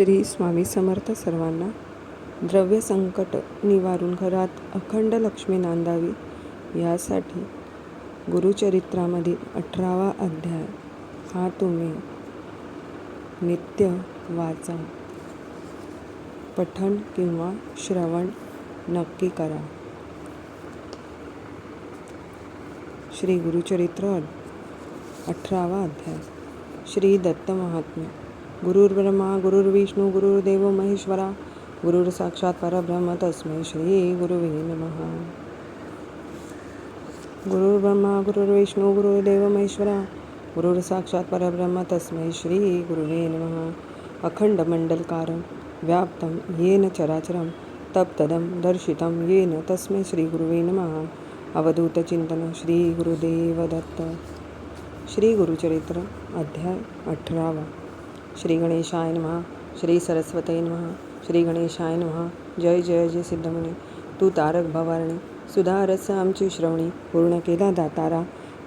श्री स्वामी समर्थ सर्वांना द्रव्य संकट निवारून घरात अखंड लक्ष्मी नांदावी यासाठी गुरुचरित्रामधील अठरावा अध्याय हा तुम्ही नित्य वाचा. पठण किंवा श्रवण नक्की करा. श्री गुरुचरित्र अठरावा अध्याय. श्री दत्त महात्म्य. गुरुर्ब्रह्मा गुरुर्विष्णू गुरुर्देव महेश्वरा गुरुर साक्षात परब्रह्म तस्मै श्री गुरुवे नमः. गुरुर्ब्रह्मा गुरुर्विष्णू गुरुर्देव महेश्वरा गुरुर साक्षात परब्रह्म तस्मै श्री गुरुवे नमः. अखंड मंडलकारं व्याप्तं येन चराचरं तप्तदं दर्शितं येन तस्मै श्री गुरुवे नमः. अवधूतचिंतन श्री गुरुदेव दत्त श्री गुरुचरित्र अध्याय अठरावा. श्री गणेशाय नमः श्री सरस्वते नमः श्री गणेशाय नमः। जय जय जय सिद्धमुनी। तू तारक भवारणी सुधारस आमची श्रवणी पूर्ण केला दातारा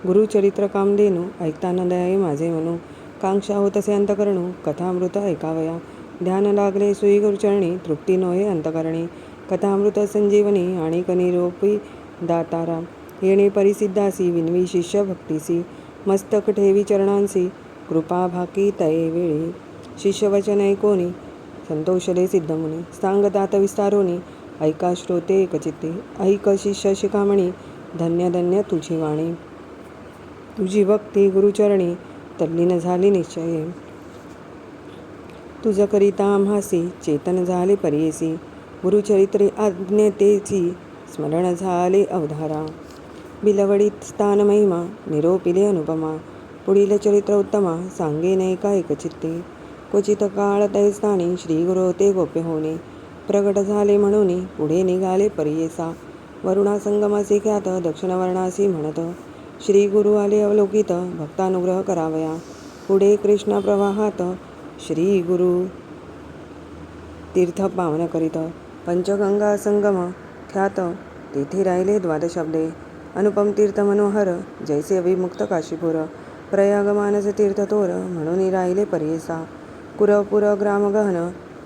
गुरुचरित्र कामधेनू ऐकताना दयाई माझे मनू। कांक्षा होत असे अंतकरणू कथामृत ऐकावया। ध्यान लागले सुई गुरुचरणी तृप्ती नोहे अंतकरणी। कथामृत संजीवनी आणि कनिरोपी दातारा येणे परिसिद्धासी विनवी शिष्य भक्तीसी मस्तक ठेवी चरणांसी। कृपा भाकी तये वेळी शिष्यवचन ऐकोनी संतोषले सिद्धमुनी सांगतात विस्तारोनी ऐका श्रोते एकचित्ते ऐक शिष्य शिखामणी धन्य धन्य तुझी वाणी. तुझी भक्ती गुरुचरणी तल्लीन झाली निश्चये. तुझ करिता आम्हासी चेतन झाले परियेसी गुरुचरित्रे आज्ञतेची स्मरण झाले अवधारा. बिलवडीत स्थान महिमा निरोपिले अनुपमा पुढील चरित्र उत्तमा सांगेन एका एकचित्ते क्वचित काळ तै स्थानी श्री ते गोप्य होणे. प्रगट झाले म्हणून पुढे निघाले परियेसा. वरुणा संगमासी ख्यात दक्षिणवर्णासी म्हणत श्री गुरु आले अवलोकित भक्तानुग्रह करावया. पुढे कृष्णा प्रवाहात श्री गुरु तीर्थ पावन करीत. पंचगंगा संगम ख्यात तेथे राहिले द्वादशब्दे अनुपम तीर्थ मनोहर जैसे अभिमुक्त काशीपुर. प्रयाग मानस तीर्थ तोर म्हणून राहिले परियेसा कुरपुर ग्रामगहन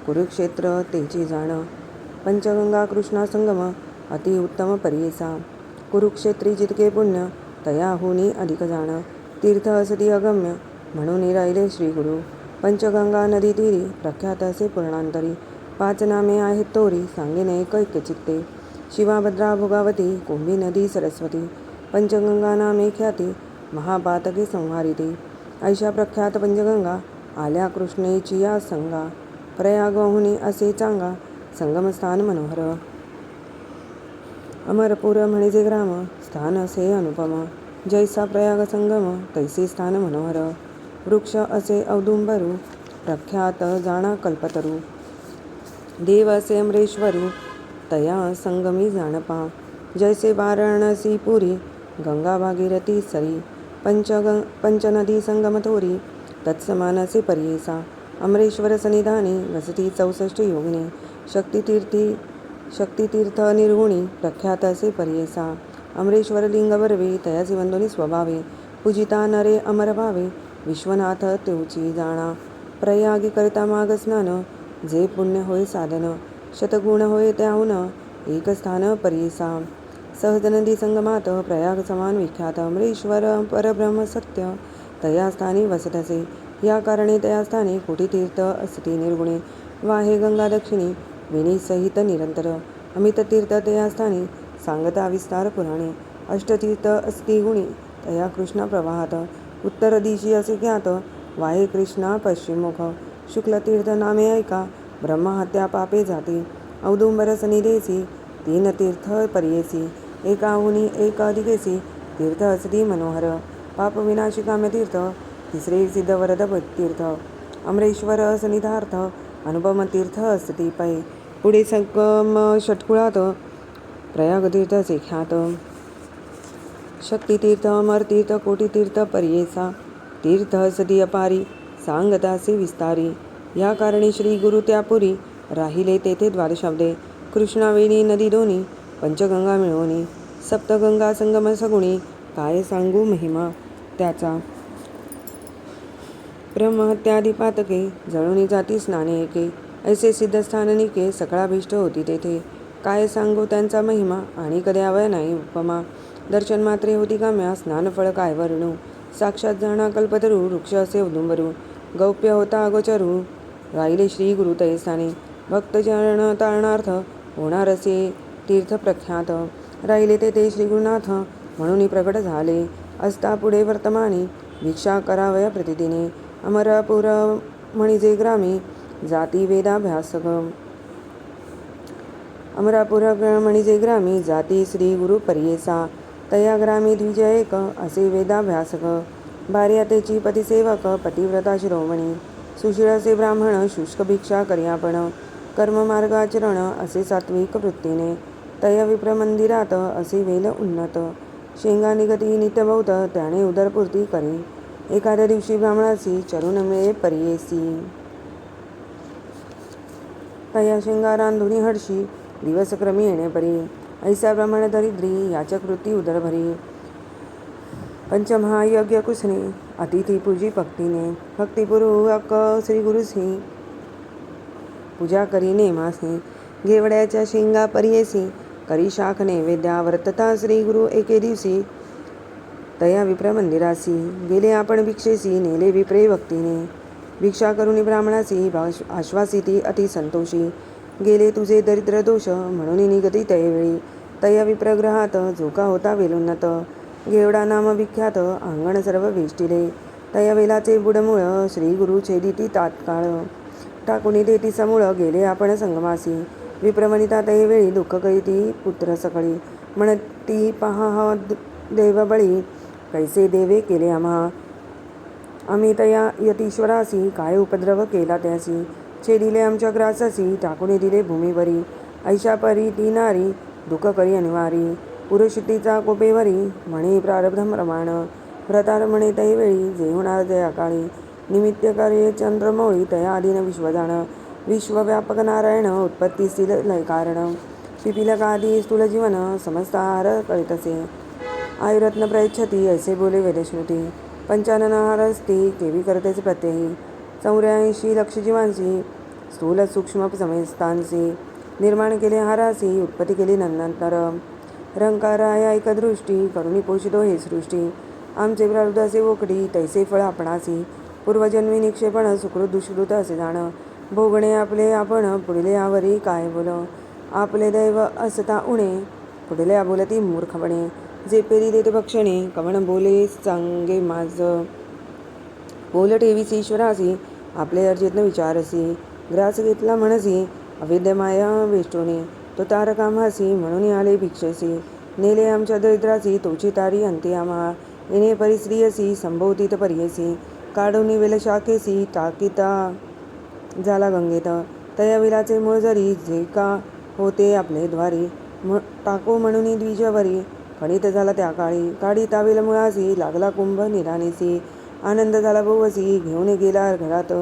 कुरुक्षेत्र तेची जाण. पंचगंगा कृष्णा संगम अतिउत्तम परियेसा कुरुक्षेत्री जितके पुण्य तयाहुनी अधिक जाण. तीर्थ असती अगम्य म्हणून राहिले श्री गुरु पंचगंगा नदी तीरी प्रख्यात असे पूर्णांतरी. पाच नामे आहेत तोरी सांगेन कैक चित्ते शिवाभद्रा भोगावती कुंभी नदी सरस्वती. पंचगंगा नामे ख्याती महापातके संहारिते। ऐशा प्रख्यात पंचगंगा आल्या कृष्णेची या संगा प्रयागहुनी असे चांगा संगमस्थान मनोहर। अमरपूर म्हणजे ग्राम स्थान असे अनुपम। जैसा प्रयाग संगम तैसे स्थान मनोहर। वृक्ष असे औदुंबरू प्रख्यात जाणा कल्पतरू। देव असे अमरेश्वरू तया संगमी जाणपा। जैसे वाराणसी पुरी गंगा भागीरथी सरी। पंचग पंचनदी संगमथोरी तत्समानसे परियेसा अमरेश्वर सनिधानी वसती चौसष्ट योगिनी शक्तितीर्थी शक्तितीर्थ निर्गुणी प्रख्यात असे परियेसा अमरेश्वर लिंग बरवे वंदोनी स्वभावे पूजिता नरे अमर भावे विश्वनाथ तेवची जाणा प्रयागी करता माग स्नान जे पुण्य होय साधन शतगुण होय त्याहून एक स्थान परियेसा सहजनदी संगमात प्रयाग समान विख्यात अमरेश्वर परब्रह्म सत्य तया स्थानी वसतसे। या कारणे तया स्थानी कोटीतीर्थ असती निर्गुणे। वाहे गंगा दक्षिणी विनीसहित निरंतर। अमित तीर्थ तया स्थानी सांगता विस्तार पुराणे। अष्टतीर्थ अस्ति गुणी तया कृष्णा प्रवाहात। उत्तर दिशी असे ज्ञात वाहे कृष्णा पश्चिममुख शुक्लतीर्थ नामे ऐका ब्रह्महत्या पापे जाते। औदुंबर सनिदेसी तीन तीर्थ परियेसी। एकाहुनी एक अधिकेसी तीर्थ असती मनोहर. पापविनाशिकाम्य तीर्थ तिसरे सिद्धवरद तीर्थ. अमरेश्वर सनिधार्थ अनुपम तीर्थ असती पै पुढे संगम षटकुळात प्रयागतीर्थ ख्यात. शक्तितीर्थ अमरतीर्थ कोटीतीर्थ परियेसा तीर्थ असती अपारी सांगतासे विस्तारी. या कारणी श्री गुरु त्यापुरी राहिले तेथे द्वादशाब्दे कृष्णावेणी नदी दोन्ही पंचगंगा मिळवणी सप्तगंगा संगम सगुणी काय सांगू महिमा त्याचा? ब्रह्महत्याधिपातके जळुनी जाती स्नाने एके ऐसे सिद्धस्थान निके सकळाभीष्ट होती तेथे. काय सांगू त्यांचा महिमा? आणि कद्यावय नाही उपमा. दर्शन मात्रे होती काम्या स्नानफळ काय वर्णू? साक्षात जाणा कल्पतरू वृक्ष असे उदुंबरू. गौप्य होता अगोचरू राहिले श्री गुरु तये स्थानी भक्तचरण तारणार्थ होणार असे. तीर्थ प्रख्यात राहिले ते ते श्री म्हणून प्रकट झाले. असता पुढे वर्तमाने भिक्षा करावया प्रतिदिने. अमरापुर म्हणिजे ग्रामी जाती वेदाभ्यासक. अमरापुर म्हणजे ग्रामी जाती श्री गुरु परियेसा. तया ग्रामी द्विज एक असे वेदाभ्यासक. भार्यातेची पतिसेवक पतिव्रता शिरोमणी. सुशीळ ब्राह्मण शुष्क भिक्षा करियापण. कर्ममार्गाचरण असे सात्विक वृत्तीने. तया विप्र मंदिरात असे वेल उन्नत। शेंगा निगती नित्यभौत त्याने उदरपूर्ती करी। एखाद्या दिवशी ब्राह्मणासी चरुण मिळे परियेसी। तया शेंगा रांधुनी हडशी दिवसक्रमी येणे परी। ऐसा ब्राह्मण दरिद्री याच्या कृती उदरभरी। पंचमहायज्ञ कुसने अतिथी पूजी भक्तीने। भक्तिपूर्वक श्री गुरुसी पूजा करी नेमासी घेवड्याच्या शेंगा परियेसी। करी शाख नैवेद्या वर्तता श्री गुरु एके दिवशी तया विप्र मंदिरासी गेले आपण भिक्षेसी नेले विप्रे भक्तीने भिक्षा करुणी ब्राह्मणासी भाष आश्वासिती अति संतोषी गेले तुझे दरिद्र दोष म्हणून निगती तयवेळी तया विप्रग्रहात झोका होता वेलुन्नत घेवडा नाम विख्यात अंगण सर्व वेष्टिले तया वेलाचे बुडमुळ श्री गुरु छेदिती तात्काळ टाकुनी देती समूळ गेले आपण संगमासी विप्रमणिता तयवेळी दुःख करीती पुत्र सकळी. म्हणती पहा हा देवबळी. कैसे देवे केले आम्हा? आम्ही तया यतीश्वरासी. काय उपद्रव केला त्यासी? छेदिले आमच्या ग्रासासी. टाकून दिले भूमीवरी. ऐशा परी ती नारी. दुःख करी अनिवारी. पुरुषितीचा कोपेवरी. म्हणे प्रारब्ध प्रमाण. व्रतार म्हणे तैवेळी जे होणार जया काळी निमित्त कार्य चंद्रमौळी. तया आधीन विश्वजान. विश्वव्यापक नारायण उत्पत्ती स्थिल लय कारण पिपिलकादी स्थूल जीवन समस्त आहार आयुरत्न प्रयच्छती ऐसे बोले वेदश्रुती। पंचानन आहारस्ती केवी करतेच प्रत्ययी। चौऱ्याऐंशी लक्षजीवांशी स्थूल सूक्ष्म समस्तांशी निर्माण केले हारासी उत्पत्ती केली नंतर रंकाराया एकदृष्टी करुणी पोषितो हे सृष्टी। आमचे प्रारब्ध ओकडी वोकडी तैसे फळ आपणासी। पूर्वजन्मी निक्षेपण सुकृत दुष्कृत असे जाणं। भोगणे आपले आपण पुढले आवरी काय बोल? आपले दैव असता उणे पुढले आबोलती मूर्खपणे. जे पेरी देते भक्षणे कवण बोले चांगे माझ. बोल ठेवीसी ईश्वरासी आपले अर्जितन विचारसी. ग्रास घेतला म्हणसी अविद्यमाया वेष्टोने. तो तारकामासी म्हणून आले भिक्षसी. नेले आमच्या दरिद्रासी तोची तारी अंती आम्हा. येणे परिस्त्रियसी संभोवतीत परियसी. काढून वेल शाखेसी टाकिता. झाला गंगेत. तया विलाचे मूळ जरी जे का होते आपले द्वारी म टाको म्हणून द्विजवरी खणित झाला त्या काळी. काळी तावेल मुळासी लागला कुंभ निराणीसी आनंद झाला बहुवसी घेऊन गेला घरात.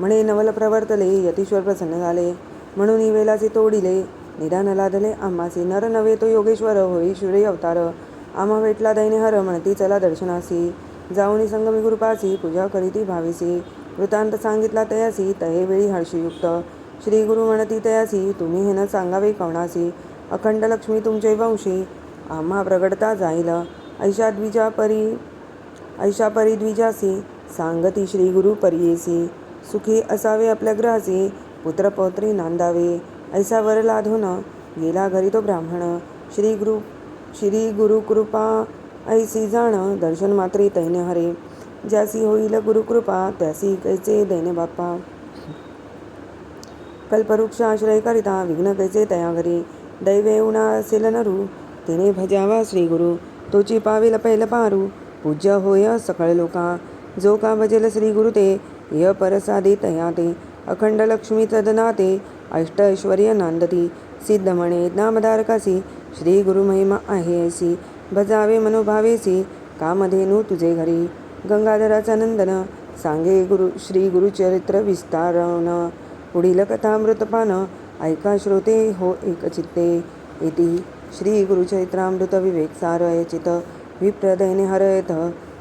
म्हणे नवल प्रवर्तले यतीश्वर प्रसन्न झाले. म्हणून वेलाचे तोडिले निदान लादले आम्हासी. नर नव्हे तो योगेश्वर होई शिवरे अवतार. आम्हा भेटला हर म्हणती चला दर्शनासी. जाऊनी संगमी गुरुपासी पूजा करीती भावीसी. वृत्तांत सांगितला तयासी तये वेळी हर्षयुक्त. श्री गुरु म्हणती तयासी तुम्ही हे न सांगावे कवणासी अखंड लक्ष्मी तुमचे वंशी आम्हा प्रगटता जाईल. ऐशा द्विजा परी ऐशा परी द्विजासी सांगती श्री गुरु परियेसी. सुखी असावे आपल्या ग्रहासी पुत्रपौत्री नांदावे. ऐसा वर लाधून गेला घरी तो ब्राह्मण. श्री गुरु श्री गुरु कृपा ऐसी जाण दर्शन मात्रे तैन्य हरे. ज्यासी होईल गुरुकृपा त्यासी कैचे दैन बाप्पा कल्पवृक्ष आश्रय करिता विघ्न कैचे तया घरी दैवे उणा असेल नरू तिने भजावा श्री गुरु। तोची पावेल पैल पारू पूज्य होय सकळ लोका। जो का भजेल श्री गुरु ते य परसादे तया ते। अखंड लक्ष्मी तदनाते अष्ट ऐश्वर्य नांदती। सिद्ध म्हणे नामधारकासी श्री गुरु महिमा आहे ऐसी। भजावे मनोभावेसी कामधेनू तुझे घरी। गंगाधराचा नंदन सांगे गुरु श्री गुरुचरित्र विस्तारण. पुढील कथामृतपान ऐका श्रोते हो एकचित्ते इति श्री गुरुचरित्रामृत विवेक सारयचित विप्रदयने हरयत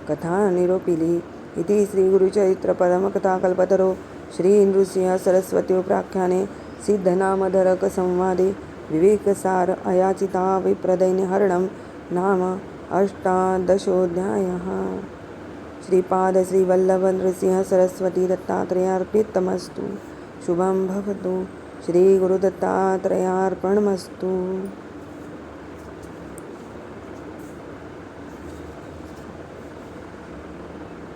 कथा निरोपिली. इति प्राख्याने सिद्धनामधरकसंवादे विवेकसार अयाचिता विप्रदैन्यहरणं नाम अष्टादशोऽध्यायः. श्रीपादश्रीवल्लभनृसिंहसरस्वती दत्तात्रेयार्पितमस्तु। शुभं भवतु। श्रीगुरुदत्तात्रयार्पणमस्तु।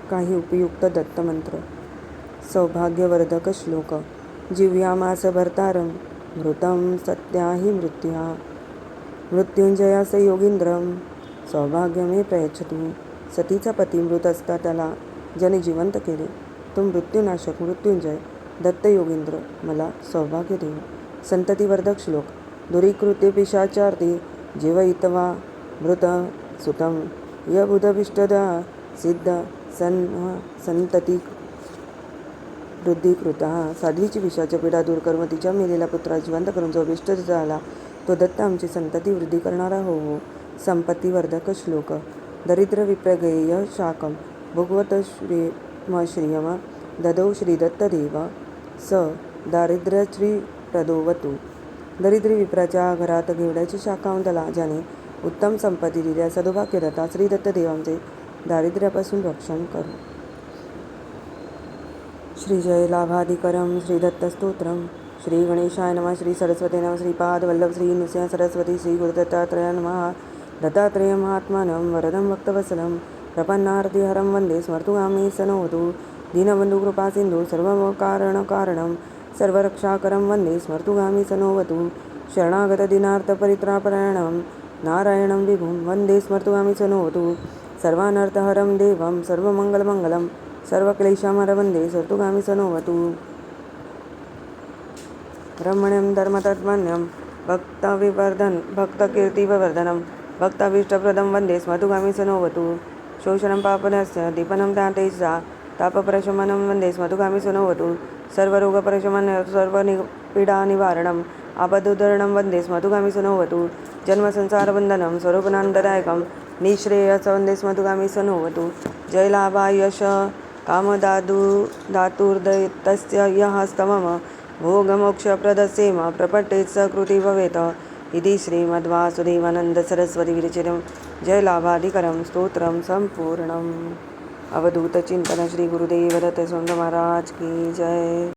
काही उपयुक्त दत्तमंत्र। सौभाग्यवर्धक श्लोक। जिव्यामास भर्तारं मृतं सत्याहि मृत्या। मृत्युञ्जयास योगीन्द्रं सौभाग्यमे प्रयच्छतु। सतीचा पती मृत असता त्याला ज्याने जिवंत केले तो मृत्यूनाशक मृत्युंजय दत्त योगेंद्र मला सौभाग्य देऊ संततिवर्धक श्लोक. दुरीकृत्य पिशाचार्थे जीवयित्वा मृत य यबुधभिष्टदा सिद्ध सन संतती वृद्धीकृत। साध्वीची विषाच्या पिढा दूर करून तिच्या मेलेल्या पुत्रा जिवंत करून जो विष्ट झाला तो दत्त आमची संतती वृद्धी करणारा होवो. हो संपत्तीवर्धक श्लोक. दरिद्र विप्रगेय शाकं भुगवत श्री श्रियम ददौ श्रीदत्तदेव स दारिद्र्यश्री प्रदोवतु। दरिद्री विप्राच्या घरात घेवड्याची शाखा त्याला ज्याने उत्तम संपत्ती दिल्या सदुभाग्यदाता श्रीदत्तदेवांचे दारिद्र्यापासून रक्षण करू। श्रीजयलाभाधिकरं श्रीदत्तस्तोत्रं श्रीगणेशाय नमः श्री सरस्वती नमः श्रीपादवल्लभ श्रीनृसिंह सरस्वती श्री गुरुदत्तात्रय नमः। दत्तात्रेयमात्मानं वरदं वक्तवसलं प्रपन्नार्तिहरं वन्दे स्मर्तुगामी सनोतु। दीनबन्धुकृपासिन्धु सर्वकारणकारणं सर्वरक्षाकरं वन्दे स्मर्तुगामी सनोवतु। शरणागतदिनार्थपरित्रापरायणं नारायणं विभुं वन्दे स्मर्तुगामी सनोवतु सर्वानर्थहरं देवं सर्वमङ्गलमङ्गलं सर्वक्लेशामरवन्दे सर्तुगामी सनोवतु। रमण्यं धर्मतत्मन्यं भक्तविवर्धन भक्तकीर्तिववर्धनं भक्ताभीष्टप्रदं वन्दे स्मतुगामी सनोवतु। शोषणं पापनस्य दीपनं दातेजा तापप्रशमनं वन्दे स्मतुगामी सनोवतु। सर्वरोगप्रशमनं सर्वनि पीडानिवारणम् आपदुद्धरणं वन्दे स्मतुगामी सनोवतु। जन्मसंसारबन्धनं स्वरूपनान्ददायकं निःश्रेयस वन्दे स्मतुगामी सनोवतु। जयलाभा कामदादु धातुर्दयतस्य यः स्तमम भोगमोक्षप्रदसेम प्रपट्टेत् सकृति भवेत् इति श्रीमद्वासुदेवानन्दसरस्वतीविरचितं जयलाभाधिकरं स्तोत्रं सम्पूर्णम्। अवधूतचिन्तन श्री गुरुदेव महाराज की जय।